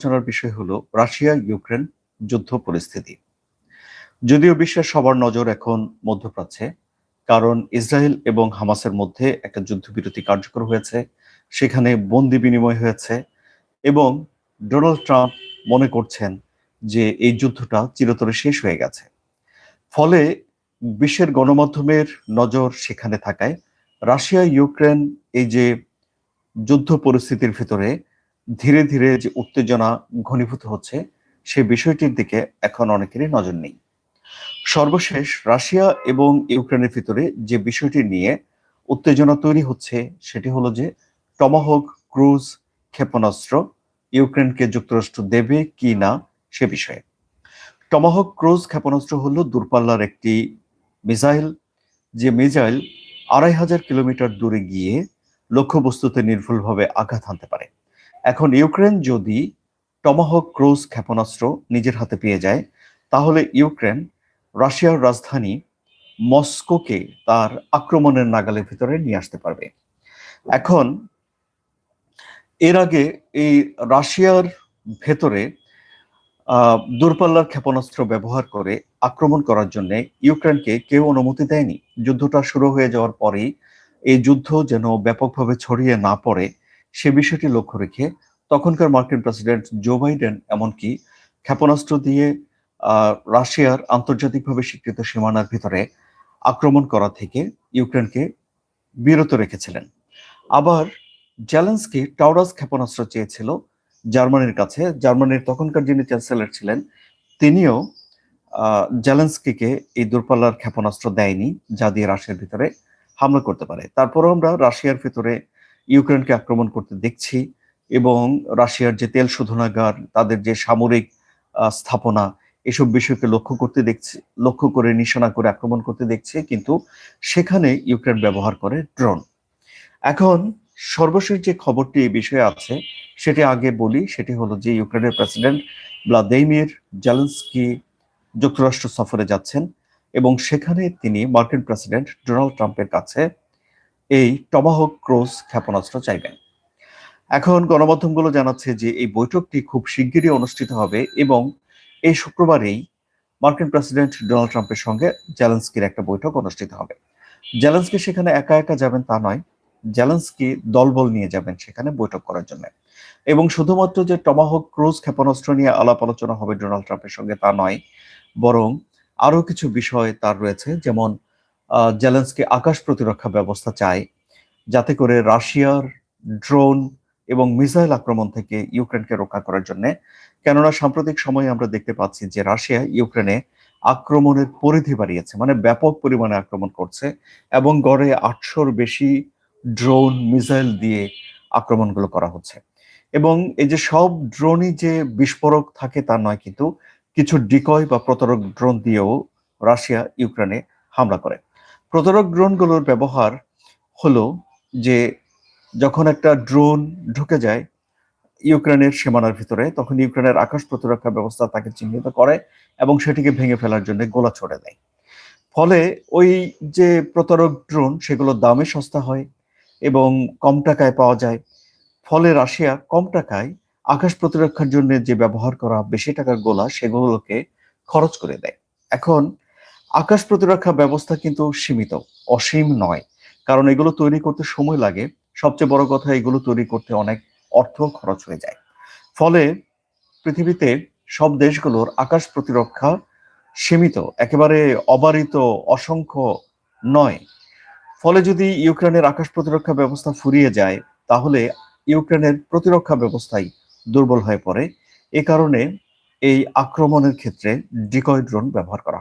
আলোচনার বিষয় হলো রাশিয়া, ইউক্রেন যুদ্ধ পরিস্থিতি। যদিও বিশ্বের সবার নজর এখন মধ্যপ্রাচ্যে, কারণ ইসরায়েল এবং হামাসের মধ্যে একটা যুদ্ধবিরতি কার্যকর হয়েছে, সেখানে বন্দি বিনিময় হয়েছে এবং ডোনাল্ড ট্রাম্প মনে করছেন যে এই যুদ্ধটা চিরতরে শেষ হয়ে গেছে। ফলে বিশ্বের গণমাধ্যমের নজর সেখানে থাকায় রাশিয়া, ইউক্রেন এই যে যুদ্ধ পরিস্থিতির ভিতরে ধীরে ধীরে যে উত্তেজনা ঘনীভূত হচ্ছে, সে বিষয়টির দিকে এখন অনেকেরই নজর নেই। সর্বশেষ রাশিয়া এবং ইউক্রেনের ভিতরে যে বিষয়টি নিয়ে উত্তেজনা তৈরি হচ্ছে, সেটি হলো যে টমাহক, ক্রুজ, ক্ষেপণাস্ত্র ইউক্রেনকে যুক্তরাষ্ট্র দেবে কি না সে বিষয়ে। টমাহক, ক্রুজ, ক্ষেপণাস্ত্র হল দূরপাল্লার একটি মিসাইল, যে মিসাইল আড়াই হাজার কিলোমিটার দূরে গিয়ে লক্ষ্যবস্তুতে নির্ভুলভাবে আঘাত হানতে পারে। এখন ইউক্রেন যদি টমাহক ক্রুজ ক্ষেপণাস্ত্র নিজের হাতে পেয়ে যায়, তাহলে ইউক্রেন রাশিয়ার রাজধানী মস্কোকে তার আক্রমণের নাগালের ভিতরে নিয়ে আসতে পারবে। এখন এর আগে এই রাশিয়ার ভেতরে দূরপাল্লার ক্ষেপণাস্ত্র ব্যবহার করে আক্রমণ করার জন্য ইউক্রেনকে কেউ অনুমতি দেয়নি। যুদ্ধটা শুরু হয়ে যাওয়ার পরেই এই যুদ্ধ যেন ব্যাপকভাবে ছড়িয়ে না পড়ে সে বিষয়টি লক্ষ্য রেখে তখনকার মার্কিন প্রেসিডেন্ট জো বাইডেন এমনকি ক্ষেপণাস্ত্র দিয়ে রাশিয়ার আন্তর্জাতিকভাবে স্বীকৃত সীমানার ভিতরে আক্রমণ করা থেকে ইউক্রেনকে বিরত রেখেছিলেন। আবার জ্যালেন্সকি টাউরাস ক্ষেপণাস্ত্র চেয়েছিল জার্মানির কাছে। জার্মানির তখনকার যিনি চ্যান্সেলর ছিলেন, তিনিও জ্যালেন্সকিকে এই দূরপাল্লার ক্ষেপণাস্ত্র দেয়নি, যা দিয়ে রাশিয়ার ভিতরে হামলা করতে পারে। তারপরও আমরা রাশিয়ার ভিতরে ইউক্রেনকে আক্রমণ করতে দেখছি এবং রাশিয়ার যে তেল শোধনাগার, তাদের যে সামরিক স্থাপনা, এসব বিষয়কে লক্ষ্য করতে দেখছি, লক্ষ্য করে নিশানা করে আক্রমণ করতে দেখছে, কিন্তু সেখানে ইউক্রেন ব্যবহার করে ড্রোন। এখন সর্বশেষ যে খবরটি এই বিষয়ে আছে, সেটি আগে বলি, সেটি হলো যে ইউক্রেনের প্রেসিডেন্ট ভ্লাদিমির জালেন্সকি যুক্তরাষ্ট্র সফরে যাচ্ছেন এবং সেখানে তিনি মার্কিন প্রেসিডেন্ট ডোনাল্ড ট্রাম্পের কাছে এই টমাহক ক্রোজ ক্ষেপণাস্ত্র চাইবেন। এখন গণমাধ্যমগুলো জানাচ্ছে যে এই বৈঠকটি খুব শিগগিরই অনুষ্ঠিত হবে এবং এই শুক্রবারেই মার্কিন প্রেসিডেন্ট ডোনাল্ড ট্রাম্পের সঙ্গে জ্যালেন্সকির একটা বৈঠক অনুষ্ঠিত হবে। জ্যালেন্সকি সেখানে একা একা যাবেন তা নয় জ্যালেন্সকি দলবল নিয়ে যাবেন সেখানে বৈঠক করার জন্য। এবং শুধুমাত্র যে টমাহক ক্রুজ ক্ষেপণাস্ত্র নিয়ে আলাপ আলোচনা হবে ডোনাল্ড ট্রাম্পের সঙ্গে তা নয়, বরং আরও কিছু বিষয় তার রয়েছে, যেমন জেলেন্সকি আকাশ প্রতিরক্ষা ব্যবস্থা চায় যাতে করে রাশিয়ার ড্রোন এবং মিসাইল আক্রমণ থেকে ইউক্রেনকে রক্ষা করার জন্য। কেননা সাম্প্রতিক সময়ে আমরা দেখতে পাচ্ছি যে রাশিয়া ইউক্রেনে আক্রমণের পরিধি বাড়িয়েছে মানে ব্যাপক পরিমাণে আক্রমণ করছে এবং গড়ে আটশোর বেশি ড্রোন, মিসাইল দিয়ে আক্রমণগুলো করা হচ্ছে। এবং এই যে সব ড্রোনই যে বিস্ফোরক থাকে তা নয়, কিন্তু কিছু ডিকয় বা প্রতারক ড্রোন দিয়েও রাশিয়া ইউক্রেনে হামলা করে। প্রতারক ড্রোনগুলোর ব্যবহার হলো যে যখন একটা ড্রোন ঢুকে যায় ইউক্রেনের সীমানার ভিতরে, তখন ইউক্রেনের আকাশ প্রতিরক্ষা ব্যবস্থা তাকে চিহ্নিত করে এবং সেটিকে ভেঙে ফেলার জন্য গোলা ছড়ে দেয়। ফলে ওই যে প্রতারক ড্রোন, সেগুলো দামে সস্তা হয় এবং কম টাকায় পাওয়া যায়। ফলে রাশিয়া কম টাকায় আকাশ প্রতিরক্ষার জন্য যে ব্যবহার করা বেশি টাকার গোলা, সেগুলোকে খরচ করে দেয়। এখন আকাশ প্রতিরক্ষা ব্যবস্থা কিন্তু সীমিত, অসীম নয়। কারণ এগুলো তৈরি করতে সময় লাগে। সবচেয়ে বড় কথা, এগুলো তৈরি করতে অনেক অর্থ খরচ হয়ে যায়। ফলে পৃথিবীতে সব দেশগুলোর আকাশ প্রতিরক্ষা সীমিত, একেবারে অবারিত, অসংখ্য নয়। ফলে যদি ইউক্রেনের আকাশ প্রতিরক্ষা ব্যবস্থা ফুরিয়ে যায়, তাহলে ইউক্রেনের প্রতিরক্ষা ব্যবস্থাই দুর্বল হয়ে পড়ে। এ কারণে এই আক্রমণের ক্ষেত্রে ডিকয় ড্রোন ব্যবহার করা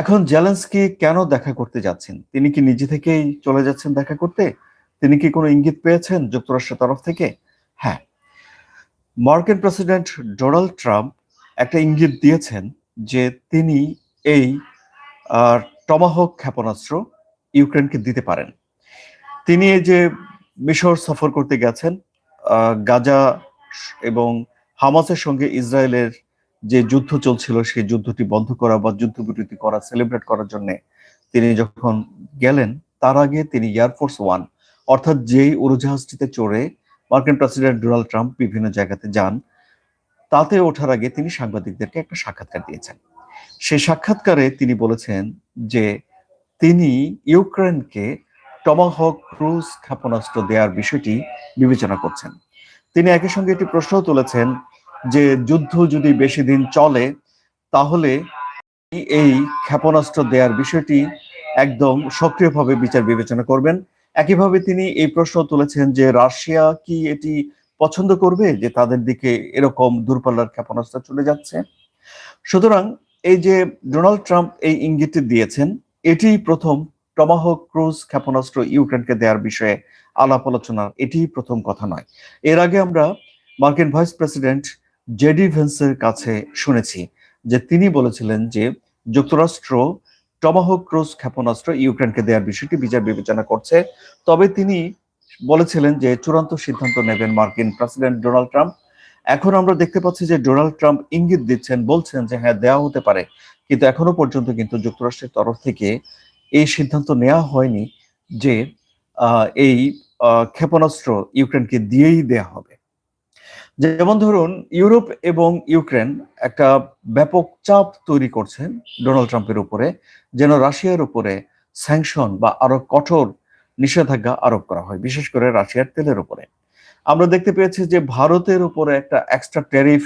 এখন জেলেন্সকি কেন দেখা করতে যাচ্ছেন? তিনি কি নিজে থেকেই চলে যাচ্ছেন দেখা করতে? তিনি কি কোনো ইঙ্গিত পেয়েছেন যুক্তরাষ্ট্রের তরফ থেকে? হ্যাঁ। মার্কিন প্রেসিডেন্ট ডোনাল্ড ট্রাম্প একটা ইঙ্গিত দিয়েছেন যে তিনি এই টমাহক ক্ষেপণাস্ত্র ইউক্রেনকে দিতে পারেন। তিনি এই যে মিশর সফর করতে গেছেন গাজা এবং হামাসের সঙ্গে ইসরায়েলের যে যুদ্ধ চলছিল, সেই যুদ্ধটি বন্ধ করা বা যুদ্ধবিরতি করা সেলিব্রেট করার জন্য তিনি যখন গেলেন, তার আগে তিনি এয়ারফোর্স ওয়ান অর্থাৎ যেই উড়োজাহাজটিতে চড়ে মার্কিন প্রেসিডেন্ট ডোনাল্ড ট্রাম্প বিভিন্ন জায়গাতে যান, তাতে ওঠার আগে তিনি সাংবাদিকদেরকে একটা সাক্ষাৎকার দিয়েছেন। সেই সাক্ষাৎকারে তিনি বলেছেন যে তিনি ইউক্রেনকে টমাহক ক্রুজ ক্ষেপণাস্ত্র দেওয়ার বিষয়টি বিবেচনা করছেন। তিনি একই সঙ্গে একটি প্রশ্নও তুলেছেন যে যুদ্ধ যদি বেশি দিন চলে, তাহলে এই ক্ষেপণাস্ত্র দেওয়ার বিষয়টি একদম সক্রিয়ভাবে বিচার বিবেচনা করবেন। একইভাবে তিনি এই প্রশ্ন তুলেছেন যে রাশিয়া কি এটি পছন্দ করবে, যে তাদের দিকে এরকম দূরপাল্লার ক্ষেপণাস্ত্র চলে যাচ্ছে? সুতরাং এই যে ডোনাল্ড ট্রাম্প এই ইঙ্গিতটি দিয়েছেন, এটি প্রথম টমাহক ক্রুজ ক্ষেপণাস্ত্র ইউক্রেনকে দেওয়ার বিষয়ে আলাপ আলোচনা এটি প্রথম কথা নয়। এর আগে আমরা মার্কিন ভাইস প্রেসিডেন্ট জেডি ভেন্সের কাছে শুনেছি যে তিনি বলেছিলেন যে যুক্তরাষ্ট্র টমাহক ক্রুজ ক্ষেপণাস্ত্র ইউক্রেনকে দেওয়ার বিষয়টি বিচার বিবেচনা করছে। তবে তিনি বলেছিলেন যে চূড়ান্ত সিদ্ধান্ত নেবেন মার্কিন প্রেসিডেন্ট ডোনাল্ড ট্রাম্প। এখন আমরা দেখতে পাচ্ছি যে ডোনাল্ড ট্রাম্প ইঙ্গিত দিচ্ছেন, বলছেন যে হ্যাঁ দেওয়া হতে পারে। কিন্তু এখনও পর্যন্ত কিন্তু যুক্তরাষ্ট্রের তরফ থেকে এই সিদ্ধান্ত নেওয়া হয়নি যে এই ক্ষেপণাস্ত্র ইউক্রেনকে দিয়েই দেয়া হবে। যেমন ধরুন, ইউরোপ এবং ইউক্রেন একটা ব্যাপক চাপ তৈরি করছেন ডোনাল্ড ট্রাম্পের উপরে, যেন রাশিয়ার উপরে স্যাংশন বা আরও কঠোর নিষেধাজ্ঞা আরোপ করা হয়, বিশেষ করে রাশিয়ার তেলের উপরে। আমরা দেখতে পেয়েছি যে ভারতের উপরে একটা এক্সট্রা ট্যারিফ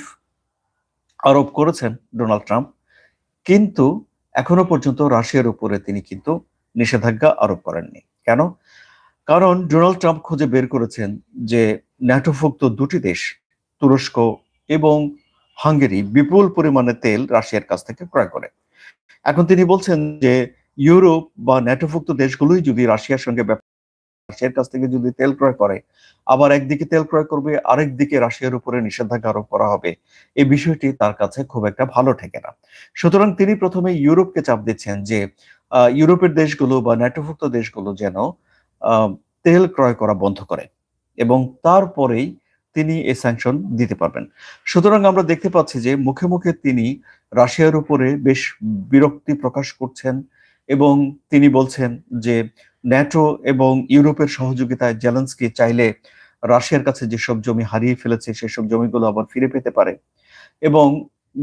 আরোপ করেছেন ডোনাল্ড ট্রাম্প, কিন্তু এখনও পর্যন্ত রাশিয়ার উপরে তিনি কিন্তু নিষেধাজ্ঞা আরোপ করেননি। কেন? কারণ ডোনাল্ড ট্রাম্প খুঁজে বের করেছেন যে ন্যাটোভুক্ত দুটি দেশ, তুরস্ক এবং হাঙ্গেরি, বিপুল পরিমাণে তেল রাশিয়ার কাছ থেকে ক্রয় করে। এখন তিনি বলছেন যে ইউরোপ বা ন্যাটোভুক্ত দেশগুলোই যদি রাশিয়ার সঙ্গে রাশিয়ার কাছ থেকে যদি তেল ক্রয় করে, আবার একদিকে তেল ক্রয় করবে আরেক দিকে রাশিয়ার উপরে নিষেধাজ্ঞা আরোপ করা হবে। এই বিষয়টি তার কাছে খুব একটা ভালো ঠেকে না। সুতরাং তিনি প্রথমে ইউরোপকে চাপ দিচ্ছেন যে ইউরোপের দেশগুলো বা ন্যাটোভুক্ত দেশগুলো যেন তেল ক্রয় করা বন্ধ করে এবং তারপরেই তিনি এই স্যাংশন দিতে পারবেন। সুতরাং আমরা দেখতে পাচ্ছি যে মুখে মুখে তিনি রাশিয়ার উপরে বেশ বিরক্তি প্রকাশ করছেন এবং তিনি বলছেন যে ন্যাটো এবং ইউরোপের সহযোগিতায় জেলেন্সকি চাইলে রাশিয়ার কাছে যেসব জমি হারিয়ে ফেলেছে, সেসব জমিগুলো আবার ফিরে পেতে পারে। এবং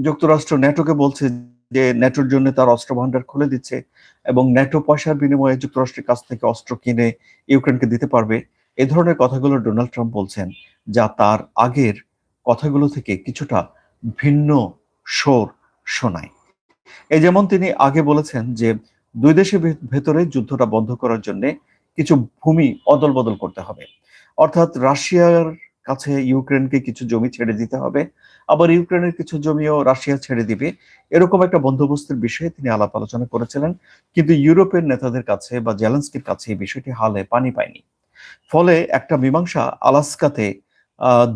যুক্তরাষ্ট্র ন্যাটোকে বলছে যে ন্যাটোর জন্য তার অস্ত্র ভান্ডার খুলে দিচ্ছে এবং ন্যাটো পয়সার বিনিময়ে যুক্তরাষ্ট্রের কাছ থেকে অস্ত্র কিনে ইউক্রেনকে দিতে পারবে। এ ধরনের কথাগুলো ডোনাল্ড ট্রাম্প বলছেন, যা তার আগের কথাগুলো থেকে কিছুটা ভিন্ন সোর শোনায়। এই যেমন তিনি আগে বলেছেন যে, দুই দেশের ভেতরে যুদ্ধটা বন্ধ করার জন্য কিছু ভূমি অদল বদল করতে হবে। অর্থাৎ রাশিয়ার কাছে ইউক্রেনকে কিছু জমি ছেড়ে দিতে হবে। আবার ইউক্রেনের কিছু জমিও রাশিয়া ছেড়ে দিবে। এরকম একটা বন্দোবস্তের বিষয়ে তিনি আলাপ আলোচনা করেছিলেন। কিন্তু ইউরোপের নেতাদের কাছে বা জেলেন্সকির কাছে এই বিষয়টি হালে পানি পায়নি। ফলে একটা মীমাংসা আলাস্কাতে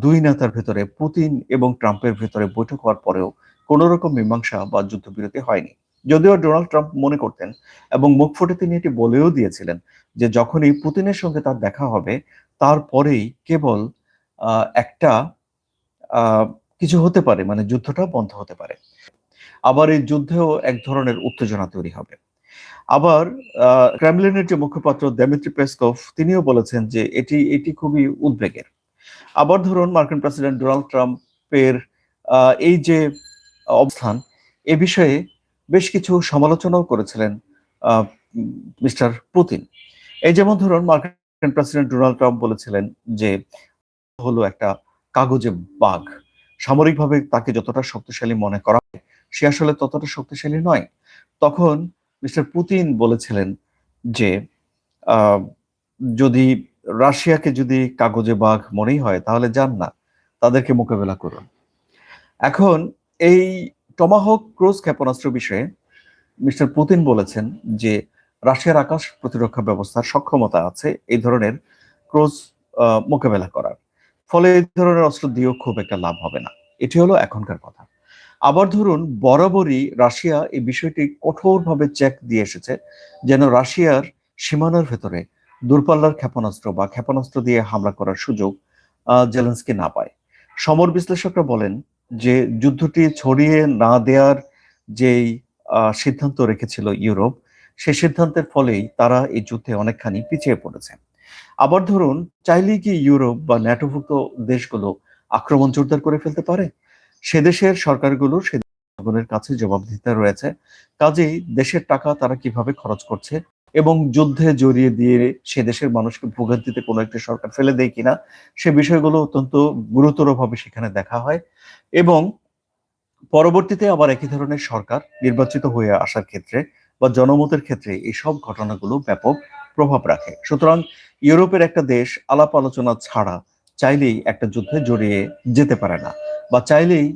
দুই নেতার ভেতরে, পুতিন এবং ট্রাম্পের ভেতরে বৈঠক হওয়ার পরেও কোন রকম মীমাংসা বা যুদ্ধবিরতি হয়নি। যদিও ডোনাল্ড ট্রাম্প মনে করতেন এবং মুখ ফুটে তিনি এটি বলেও দিয়েছিলেন যে যখনই পুতিনের সঙ্গে তার দেখা হবে, তারপরেই কেবল একটা কিছু হতে পারে মানে যুদ্ধটা বন্ধ হতে পারে। আবার এই যুদ্ধেও এক ধরনের উত্তেজনা তৈরি হবে। আবার ক্রেমলিনের যে মুখপাত্র দেমিত্রি পেসকভ তিনিও বলেছেন যে এটি এটি খুবই উদ্বেগের। আবার ধরুন, মার্কিন প্রেসিডেন্ট ডোনাল্ড ট্রাম্পের এই যে অবস্থান, এ বিষয়ে বেশ কিছু সমালোচনাও করেছিলেন মিস্টার পুতিন। এই যেমন ধরুন, মার্কিন প্রেসিডেন্ট ডোনাল্ড ট্রাম্প বলেছিলেন যে হলো একটা কাগজে বাঘ। সামরিকভাবে তাকে যতটা শক্তিশালী মনে করা হয়, সে আসলে ততটা শক্তিশালী নয়। তখন মিস্টার পুতিন বলেছিলেন যে যদি রাশিয়াকে যদি কাগজে বাঘ মনেই হয়, তাহলে যান না, তাদেরকে মোকাবেলা করুন। এখন এই টমাহক ক্রুজ ক্ষেপণাস্ত্র বিষয়ে মিস্টার পুতিন বলেছেন যে, রাশিয়ার আকাশ প্রতিরক্ষা ব্যবস্থার সক্ষমতা আছে এই ধরনের ক্রুজ মোকাবেলা করার। ফলে এই ধরনের অস্ত্র দিয়েও খুব একটা লাভ হবে না। এটি হলো এখনকার কথা। আবার ধরুন, বরাবরই রাশিয়া এই বিষয়টি কঠোরভাবে চেক দিয়ে এসেছে যেন রাশিয়ার সীমানার ভেতরে দূরপাল্লার ক্ষেপণাস্ত্র বা ক্ষেপণাস্ত্র দিয়ে হামলা করার সুযোগ জেলেন্সকি না পায়। সমর বিশ্লেষকরা বলেন যে যুদ্ধটি ছড়িয়ে না দেওয়ার যেই সিদ্ধান্ত রেখেছিল ইউরোপ সেই সিদ্ধান্তের ফলেই তারা এই যুদ্ধে অনেকখানি পিছিয়ে পড়েছে। আবার ধরুন, চাইলেই কি ইউরোপ বা ন্যাটোভুক্ত দেশগুলো আক্রমণ জোরদার করে ফেলতে পারে? সে দেশের সরকারগুলো সে জনগণের কাছে জবাবদিহিতা রয়েছে। কাজেই দেশের টাকা তারা কীভাবে খরচ করছে এবং যুদ্ধে জড়িয়ে দিয়ে সে দেশের মানুষকে ভোগান্তিতে কোনো একটি সরকার ফেলে দেয় কিনা, সে বিষয়গুলো অত্যন্ত গুরুতরভাবে সেখানে দেখা হয় এবং পরবর্তীতে আবার একই ধরনের সরকার নির্বাচিত হয়ে আসার ক্ষেত্রে বা জনমতের ক্ষেত্রে এই সব ঘটনাগুলো ব্যাপক প্রভাব রাখে। সুতরাং ইউরোপের একটা দেশ আলাপ আলোচনা ছাড়া চাইলেই একটা যুদ্ধে জড়িয়ে যেতে পারে না বা চাইলেই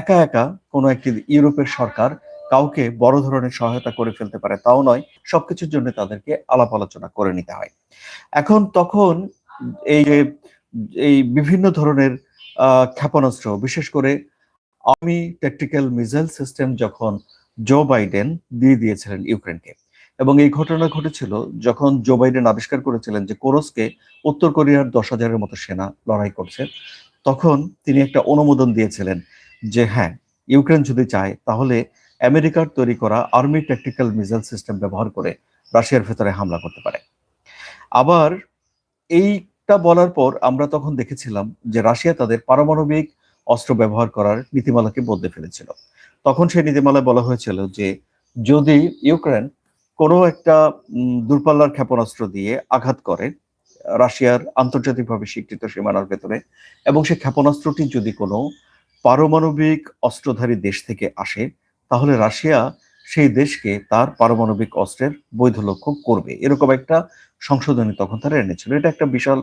একা একা কোনো একটি ইউরোপের সরকার কাউকে বড় ধরনের সহায়তা করে ফেলতে পারে তাও নয়, সবকিছুর জন্য তাদেরকে আলাপ আলোচনা করে নিতে হয়। এখন তখন এই এই বিভিন্ন ধরনের ক্ষেপণাস্ত্র, বিশেষ করে আর্মি ট্যাকটিক্যাল মিসাইল সিস্টেম যখন জো বাইডেন দিয়ে দিয়েছিলেন ইউক্রেনকে এবং এই ঘটনা ঘটেছিল যখন জো বাইডেন আবিষ্কার করেছিলেন যে কোরসকে উত্তর কোরিয়ার দশ হাজারের মতো সেনা লড়াই করছে, তখন তিনি একটা অনুমোদন দিয়েছিলেন যে হ্যাঁ ইউক্রেন যদি চায় তাহলে আমেরিকার তৈরি করা আর্মি ট্যাকটিক্যাল মিসাইল সিস্টেম ব্যবহার করে রাশিয়ার ভেতরে হামলা করতে পারে। আবার এইটা বলার পর আমরা তখন দেখেছিলাম যে রাশিয়া তাদের পারমাণবিক অস্ত্র ব্যবহার করার নীতিমালাকে বদলে ফেলেছিল। তখন সেই নীতিমালায় বলা হয়েছিল যে যদি ইউক্রেন কোনো একটা দূরপাল্লার ক্ষেপণাস্ত্র দিয়ে আঘাত করে রাশিয়ার আন্তর্জাতিকভাবে স্বীকৃত সীমানার ভেতরে এবং সেই ক্ষেপণাস্ত্রটি যদি কোনো পারমাণবিক অস্ত্রধারী দেশ থেকে আসে, তাহলে রাশিয়া সেই দেশকে তার পারমাণবিক অস্ত্রের বৈধ লক্ষ্য করবে। এরকম একটা সংশোধনী তখন তারা এনেছিল। এটা একটা বিশাল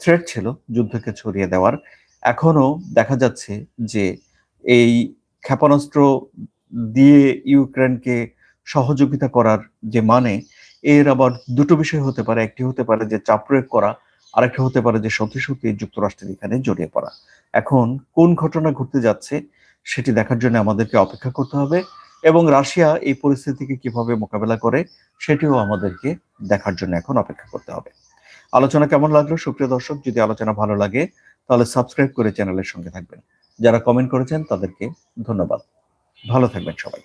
থ্রেট ছিল যুদ্ধকে ছড়িয়ে দেওয়ার। এখনও দেখা যাচ্ছে যে এই ক্ষেপণাস্ত্র দিয়ে ইউক্রেনকে সহযোগিতা করার যে মানে এর আবার দুটো বিষয় হতে পারে। একটি হতে পারে যে চাপ প্রয়োগ করা, আরেকটা হতে পারে যে সত্যি সত্যি যুক্তরাষ্ট্রের এখানে জড়িয়ে পড়া। এখন কোন ঘটনা ঘটতে যাচ্ছে সেটি দেখার জন্য আমাদেরকে অপেক্ষা করতে হবে এবং রাশিয়া এই পরিস্থিতিকে কীভাবে মোকাবেলা করে সেটিও আমাদেরকে দেখার জন্য এখন অপেক্ষা করতে হবে। আলোচনা কেমন লাগল? সুপ্রিয় দর্শক, যদি আলোচনা ভালো লাগে, তাহলে সাবস্ক্রাইব করে চ্যানেলের সঙ্গে থাকবেন। যারা কমেন্ট করেছেন, তাদেরকে ধন্যবাদ। ভালো থাকবেন সবাই।